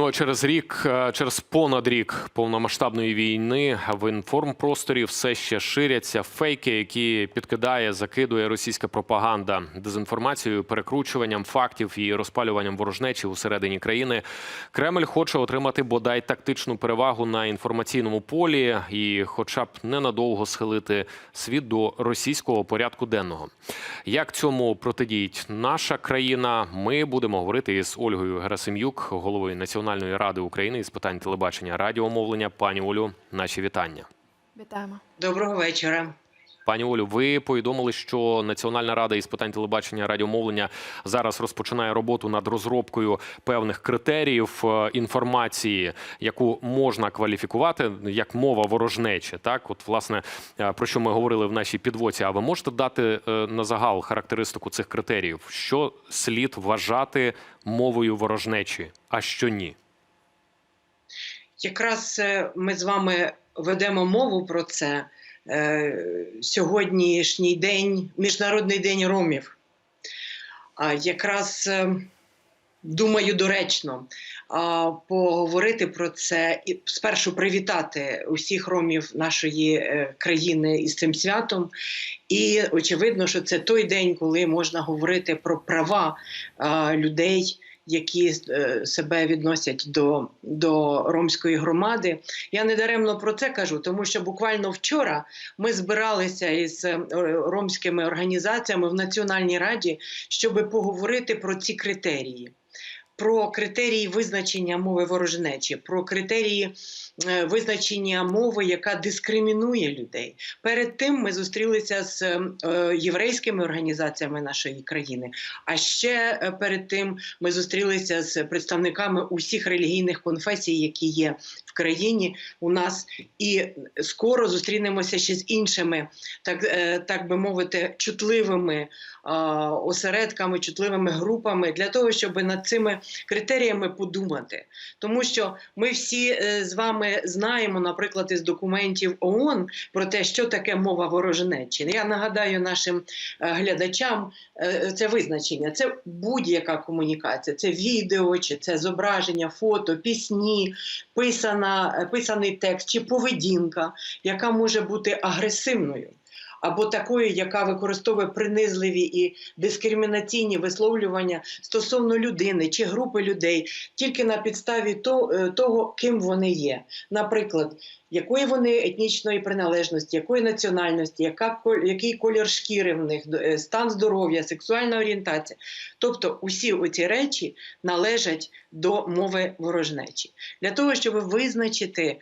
Ну а через рік, е, через понад рік повномасштабної війни в інформпросторі все ще ширяться фейки, які підкидає, закидує російська пропаганда дезінформацією, перекручуванням фактів і розпалюванням ворожнечі усередині країни. Кремль хоче отримати бодай тактичну перевагу на інформаційному полі і, хоча б ненадовго схилити світ до російського порядку денного. Як цьому протидіють наша країна? Ми будемо говорити із Ольгою Герасим'юк, головою Національної ради України із питань телебачення радіомовлення. Пані Олю, наші вітання. Вітаємо. Доброго вечора. Пані Олю, ви повідомили, що Національна рада із питань телебачення радіомовлення зараз розпочинає роботу над розробкою певних критеріїв е, інформації, яку можна кваліфікувати як мова ворожнечі. Так, от власне е, про що ми говорили в нашій підвоці. А ви можете дати е, на загал характеристику цих критеріїв, що слід вважати мовою ворожнечі, а що ні? Якраз ми з вами ведемо мову про це. Е, Сьогоднішній день, Міжнародний день ромів. Якраз е, думаю, доречно поговорити про це і спершу привітати усіх ромів нашої е, країни із цим святом. І очевидно, що це той день, коли можна говорити про права людей. Які е, себе відносять до, до ромської громади, я не даремно про це кажу, тому що буквально вчора ми збиралися із е, ромськими організаціями в Національній раді, щоб поговорити про ці критерії. Про критерії визначення мови ворожнечі, про критерії е, визначення мови, яка дискримінує людей. Перед тим ми зустрілися з е, єврейськими організаціями нашої країни. А ще е, перед тим ми зустрілися з представниками усіх релігійних конфесій, які є в країні у нас, і скоро зустрінемося ще з іншими, так, так би мовити, чутливими осередками, чутливими групами для того, щоб над цими критеріями подумати. Тому що ми всі е, з вами знаємо, наприклад, із документів ООН про те, що таке мова ворожнечі. Я нагадаю нашим е, глядачам е, це визначення. Це будь-яка комунікація, це відео, чи це зображення, фото, пісні, писана, писаний текст чи поведінка, яка може бути агресивною. Або такою, яка використовує принизливі і дискримінаційні висловлювання стосовно людини чи групи людей тільки на підставі е, того, ким вони є. Наприклад, якої вони етнічної приналежності, якої національності, яка який колір шкіри в них, е, стан здоров'я, сексуальна орієнтація. Тобто, усі оці речі належать до мови ворожнечі. Для того, щоб визначити,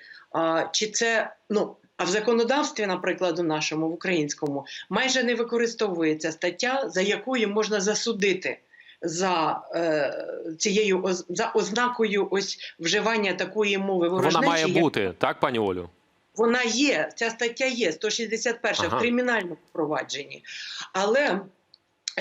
чи це ну. А в законодавстві, наприклад, у нашому в українському, майже не використовується стаття, за якою можна засудити за е, цією за ознакою ось вживання такої мови ворожнечі. Вона має як- бути так, пані Олю. Вона є, ця стаття є, 161 Ага. в кримінальному провадженні. Але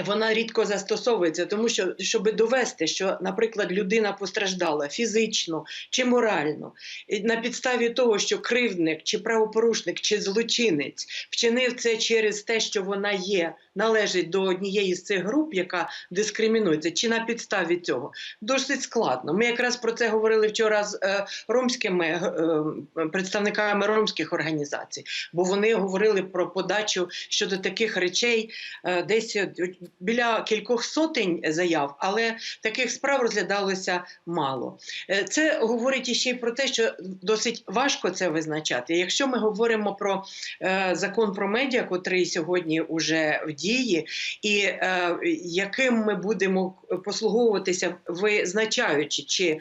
вона рідко застосовується, тому що щоб довести, що, наприклад, людина постраждала фізично чи морально, і на підставі того, що кривдник, чи правопорушник, чи злочинець вчинив це через те, що вона є, належить до однієї з цих груп, яка дискримінується, чи на підставі цього досить складно. Ми якраз про це говорили вчора з е, ромськими е, представниками ромських організацій, бо вони говорили про подачу щодо таких речей е, десь е, біля кількох сотень заяв, але таких справ розглядалося мало. Е, Це говорить іще й про те, що досить важко це визначати. Якщо ми говоримо про е, закон про медіа, котрий сьогодні вже в дії, і е, яким ми будемо послуговуватися, визначаючи, чи,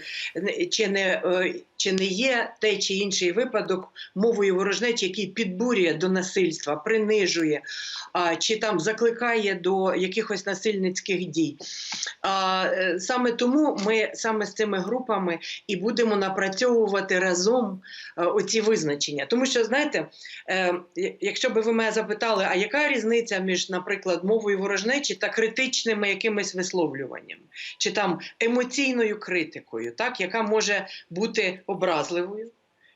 чи, не, е, чи не є той чи інший випадок мовою ворожнечі, який підбурює до насильства, принижує, а, чи там закликає до якихось насильницьких дій. А, е, саме тому ми саме з цими групами і будемо напрацьовувати разом е, оці визначення. Тому що, знаєте, якщо би ви мене запитали, а яка різниця між, наприклад, мовою ворожнечі та критичними якимись висловлюваннями, чи там емоційною критикою, так, яка може бути образливою,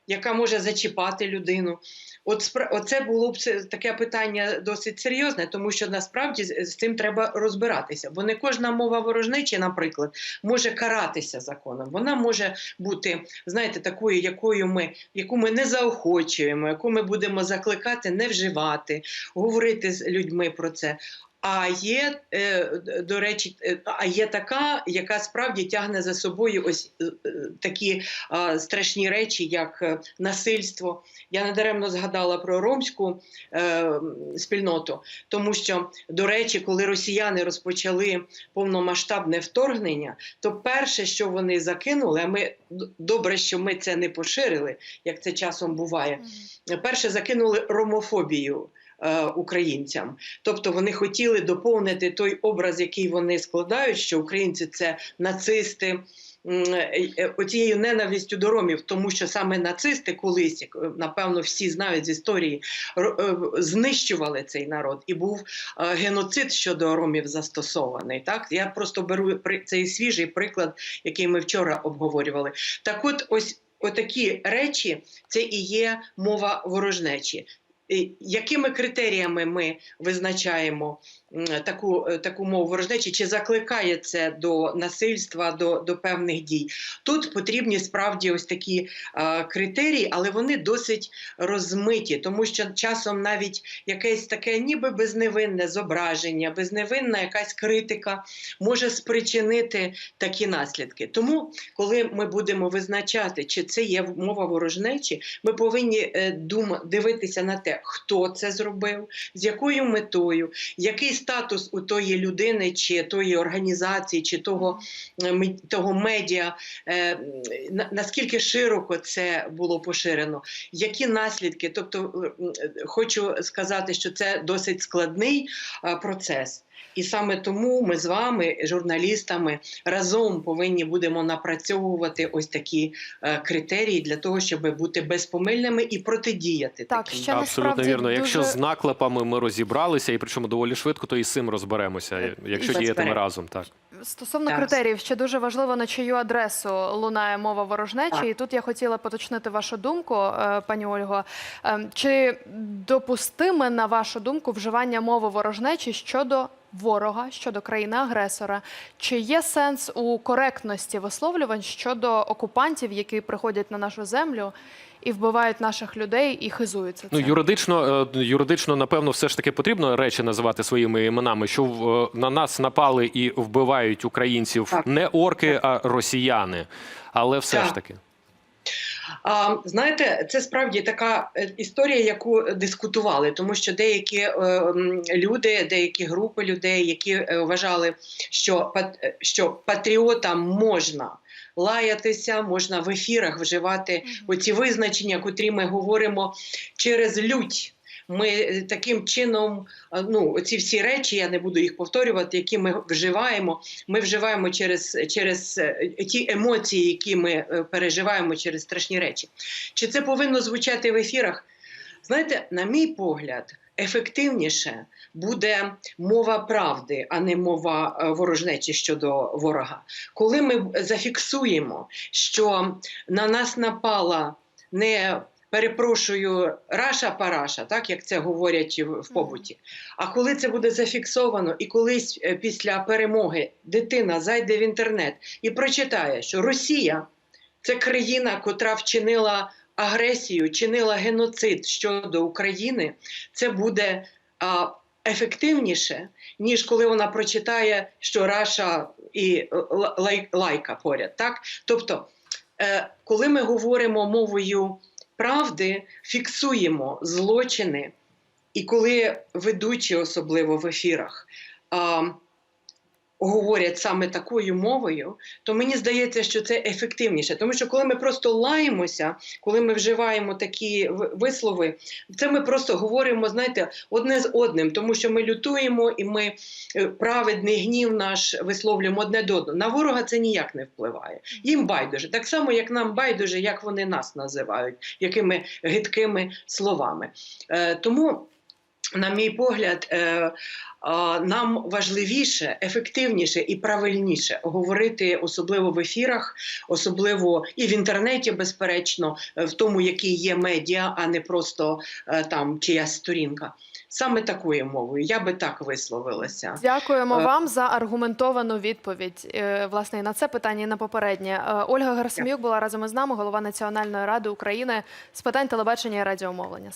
яка може зачіпати людину. От оце було б таке питання досить серйозне, тому що насправді з цим треба розбиратися. Бо не кожна мова ворожнечі, наприклад, може каратися законом. Вона може бути, знаєте, такою, якою ми, яку ми не заохочуємо, яку ми будемо закликати не вживати, говорити з людьми про це. А є, е, до речі, е, а є така, яка справді тягне за собою ось е, такі страшні речі, як насильство. Я недаремно згадала про ромську спільноту, тому що, до речі, коли росіяни розпочали повномасштабне вторгнення, то перше, що вони закинули, а ми добре, що ми це не поширили, як це часом буває. Перше закинули ромофобію. Е, Українцям, тобто вони хотіли доповнити той образ, який вони складають, що українці це нацисти, е, е, оцією ненавистю до ромів, тому що саме нацисти колись, як, напевно, всі знають з історії, знищували цей народ, і був геноцид щодо ромів застосований. Так я просто беру цей свіжий приклад, який ми вчора обговорювали. Так, от ось. Отакі речі це і є мова ворожнечі. Якими критеріями ми визначаємо таку, е, таку мову ворожнечі? Чи закликає це до насильства, до, до певних дій? Тут потрібні справді ось такі е, критерії, але вони досить розмиті, тому що часом навіть якесь таке, ніби безневинне зображення, безневинна якась критика може спричинити такі наслідки. Тому, коли ми будемо визначати, чи це є мова ворожнечі, ми повинні е, дума, дивитися на те, хто це зробив, з якою метою, який статус у тої людини, чи тої організації, чи того, е, того медіа, е, на- наскільки широко це було поширено, які наслідки. Тобто, е, хочу сказати, що це досить складний процес. І саме тому ми з вами, журналістами, разом повинні будемо напрацьовувати ось такі е, критерії для того, щоб бути безпомильними і протидіяти Так, таким. ще Абсолютно насправді вірно. Якщо з наклепами ми розібралися, і причому доволі швидко, то і з цим розберемося, якщо Безперечно. діятиме разом. Так. Стосовно Так. критеріїв, ще дуже важливо на чию адресу лунає мова ворожнечі. Так. І тут я хотіла поточнити вашу думку, е, пані Ольго. Е, Чи допустиме, на вашу думку, вживання мови ворожнечі щодо ворога, щодо країни-агресора? Чи є сенс у коректності висловлювань щодо окупантів, які приходять на нашу землю і вбивають наших людей і хизуються Ну, юридично, е, юридично, напевно, все ж таки потрібно речі називати своїми іменами, що в- на нас напали і вбивають українців Так. не орки, а росіяни. Але все ж таки. А, знаєте, це справді така е, історія, яку дискутували, тому що деякі е, люди, деякі групи людей, які е, вважали, що, е, що патріотам можна. Лаятися, можна в ефірах вживати оці визначення, котрі ми говоримо через лють. Ми е, таким чином, е, ну ці всі речі, я не буду їх повторювати, які ми вживаємо. Ми вживаємо через, через е, ті емоції, які ми переживаємо через страшні речі. Чи це повинно звучати в ефірах? Знаєте, на мій погляд, ефективніше буде мова правди, а не мова ворожнечі щодо ворога. Коли ми зафіксуємо, що на нас напала не перепрошую раша параша, так як це говорять в побуті. А коли це буде зафіксовано, і колись е, після перемоги дитина зайде в інтернет і прочитає, що Росія це країна, котра вчинила агресію, чинила геноцид щодо України, це буде а, ефективніше, ніж коли вона прочитає, що Раша і лайка поряд. Так? Тобто, е, коли ми говоримо мовою правди, фіксуємо злочини, і коли ведучі, особливо в ефірах, говорять саме такою мовою, то мені здається, що це ефективніше. Тому що коли ми просто лаємося, коли ми вживаємо такі вислови, це ми просто говоримо, знаєте, одне з одним, тому що ми лютуємо і ми е, праведний гнів наш висловлюємо одне до одного. На ворога це ніяк не впливає. Їм байдуже, так само, як нам байдуже, як вони нас називають, якими гидкими словами. Е, тому на мій погляд, е, нам важливіше, ефективніше і правильніше говорити, особливо в ефірах, особливо і в інтернеті, безперечно, е, в тому, які є медіа, а не просто е, там чиясь сторінка. Саме такою мовою я би так висловилася. Дякуємо Е, вам за аргументовану відповідь. Власне, і на це питання, і на попереднє. Ольга Герасим'юк була разом із нами, голова Національної ради України з питань телебачення і радіомовлення.